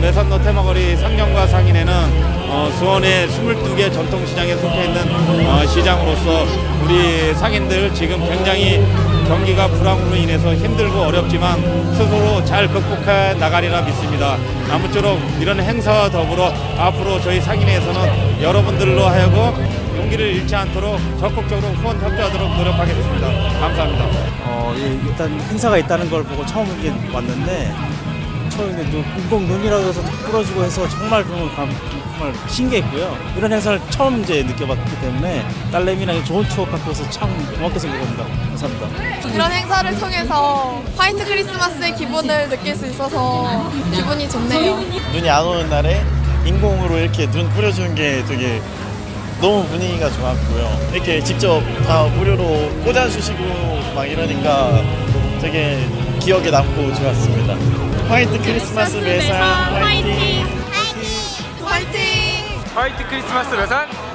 외산로 테마거리 상경과 상인회는 어, 수원의 22개 전통시장에 속해 있는 어, 시장으로서 우리 상인들 지금 굉장히 경기가 불황으로 인해서 힘들고 어렵지만 스스로 잘 극복해 나가리라 믿습니다. 아무쪼록 이런 행사와 더불어 앞으로 저희 상인회에서는 여러분들로 하여금 용기를 잃지 않도록 적극적으로 후원 협조하도록 노력하겠습니다. 감사합니다. 어, 예, 일단 행사가 있다는 걸 보고 처음 왔는데 처음에 좀 인공 눈이라고 해서 탁 부러지고 해서 정말 좀 감- 정말 신기했고요. 이런 행사를 처음 이제 느껴봤기 때문에 딸내미랑 좋은 추억 갖고 있어서 참 고맙게 생각합니다. 감사합니다. 이런 행사를 통해서 화이트 크리스마스의 기분을 느낄 수 있어서 기분이 좋네요. 눈이 안 오는 날에 인공으로 이렇게 눈 뿌려주는 게 되게 너무 분위기가 좋았고요. 이렇게 직접 다 무료로 꽂아주시고 막 이러니까 되게 기억에 남고 좋았습니다. 화이트 크리스마스 매상 화이팅! 화이팅! 화이트 크리스마스 매산 화이팅!